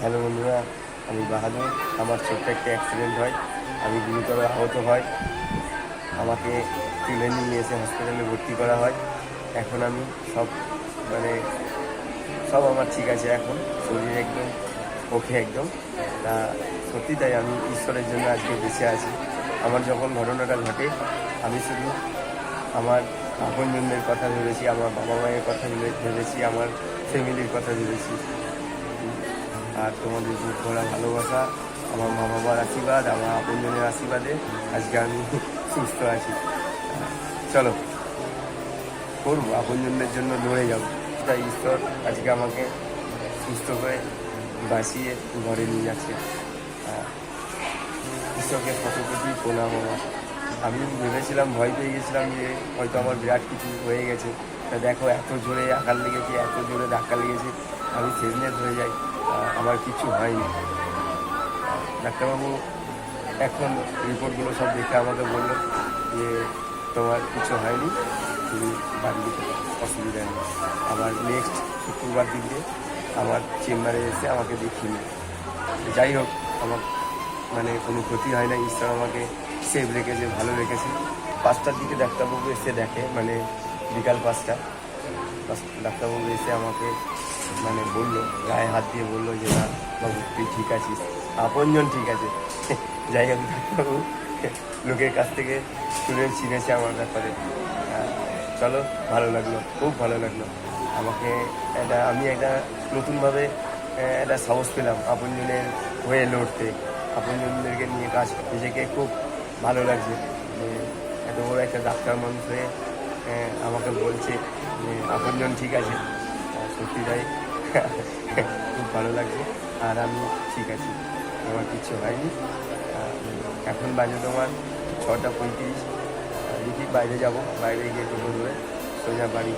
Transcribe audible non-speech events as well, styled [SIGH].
Hello বন্ধুরা, আমি বাহাদুর। আমার ছোট্ট একটা অ্যাক্সিডেন্ট হয়, আমি গুরুতর আহত হয়। আমাকে তুলে নিয়ে এসে হসপিটালে ভর্তি করা হয়। এখন আমি সব মানে সব আমার ঠিক আছে এখন। শরীর একদম ওকে একদম। তা সত্যি তাই আমি ঈশ্বরের জন্য আজকে বেঁচে আছি। আমার যখন ঘটনাটা ঘটে, আমি শুধু আমার আপনজনদের কথা ভেবেছি, আমার বাবা মায়ের কথা ভেবে- ভেবেছি, আমার ফ্যামিলির কথা ভেবেছি। আর তোমাদের বুক ভরা ভালোবাসা, আমার মা বাবার আশীর্বাদ, আমার আপনজনের আশীর্বাদে আজকে আমি [LAUGHS] সুস্থ আছি। চলো, করব, আপনজনদের জন্য লড়ে যাব। তাই ঈশ্বর আজকে আমাকে সুস্থ করে বাঁচিয়ে ঘরে নিয়ে যাচ্ছে। ঈশ্বরকে কোটি প্রণাম আমার। আমি ভেবেছিলাম, ভয় পেয়ে গেছিলাম যে হয়তো আমার বিরাট কিছু হয়ে গেছে। তা দেখো, এত জোরে আঘাত লেগেছে, এত জোরে ধাক্কা লেগেছে। সেজনেস হয়ে যায় আমার কিছু হয়নি। ডাক্তারবাবু এখন রিপোর্টগুলো সব দেখে আমাকে বলল যে, তোমার কিছু হয়নি, তুমি বাড়ি অসুবিধা নেই। আবার নেক্সট শুক্রবার দিনকে আমার চেম্বারে এসে আমাকে দেখিয়ে। যাই হোক, আমার মানে কোনো ক্ষতি হয় না ঈশ্বর আমাকে সেভ রেখেছে, ভালো রেখেছে। পাঁচটার দিকে ডাক্তারবাবু এসে দেখে মানে বিকাল পাঁচটা। পাঁচ- ডাক্তারবাবু এসে আমাকে মানে বলল গায়ে হাত দিয়ে বলল যে না বাবু তুই ঠিক আছিস। আপনজন ঠিক আছে। [LAUGHS] যাই হোক ডাক্তারবাবু লোকের কাছ থেকে শুনে চিনেছে আমার ব্যাপারে। আহ, চলো ভালো লাগল খুব ভালো লাগল। আমাকে একটা আমি একটা নতুনভাবে একটা সাহস পেলাম আপনজনের হয়ে লড়তে। আপনজনদেরকে নিয়ে কাজ নিজেকে খুব ভালো লাগছে। যে এত বড় একটা ডাক্তার মানুষ হয়ে আমাকে বলছে যে আপনজন ঠিক আছে? সত্যি তাই। [LAUGHS] খুব ভালো লাগছে। আর আমি ঠিক আছি। আমার কিছু হয়নি। এখন বাজে তোমার ছটা পঁয়ত্রিশ। দেখি বাইরে যাব। বাইরে গিয়ে একটু বলবে সোজা বাড়ি।